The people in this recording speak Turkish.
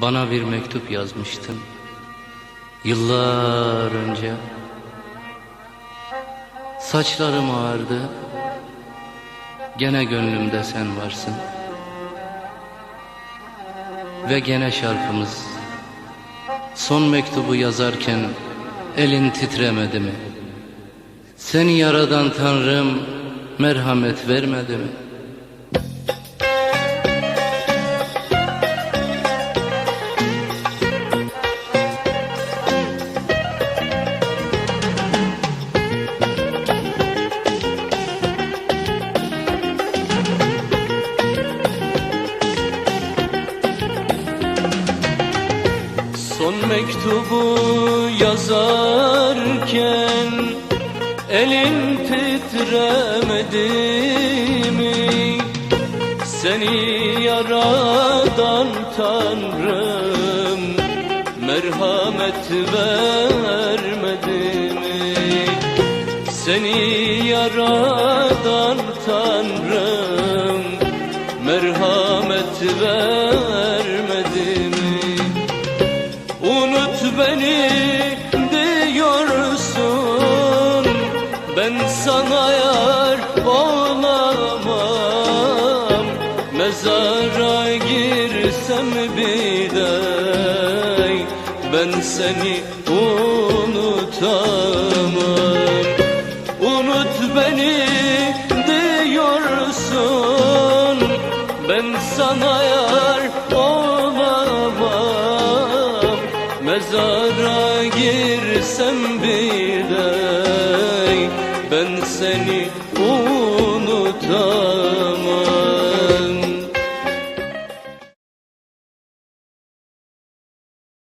Bana bir mektup yazmıştın. Yıllar önce. Saçlarım ağardı Gene gönlümde sen varsın. Ve gene şarkımız. Son mektubu yazarken Elin titremedi mi? Seni yaradan Tanrım Merhamet vermedi mi? Mektubu yazarken Elin titremedi mi? Seni yaradan Tanrım Merhamet vermedi mi? Seni yaradan Tanrım Merhamet vermedi sana yar olamam. Mezara girsem bir de Ben seni unutamam. Unut beni diyorsun Ben sana yar olamam. Mezara girsem bir de ben seni unutamam